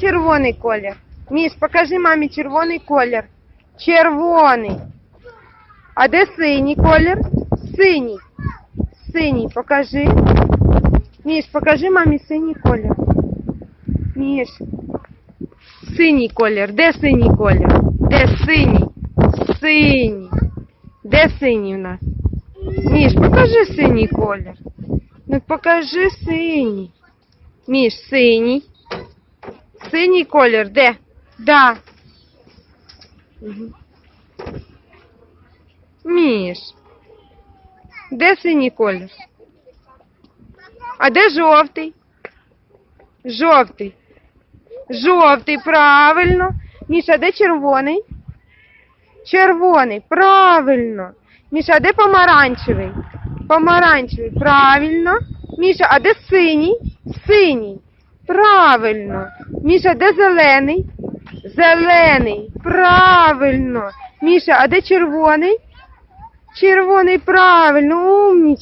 Червоний колір. Міш, покажи мамі червоний колір. Червоний. А де синій колір? Синій. Синій, покажи. Міш, покажи мамі синій колір. Міш. Синій колір. Де синій колір? Де синій? Синій. Де синій у нас? Міш, покажи синій колір. Ну покажи синій. Міш, синій. Синій колір, де? Да. Мгм. Міш. Де синій колір? А де жовтий? Жовтий. Жовтий, правильно. Міша, де червоний? Червоний, правильно. Міша, а де помаранчевий? Помаранчевий, правильно. Міша, а де синій? Синій. Правильно. Міша, де зелений? Зелений. Правильно. Міша, а де червоний? Червоний, правильно, умнічка.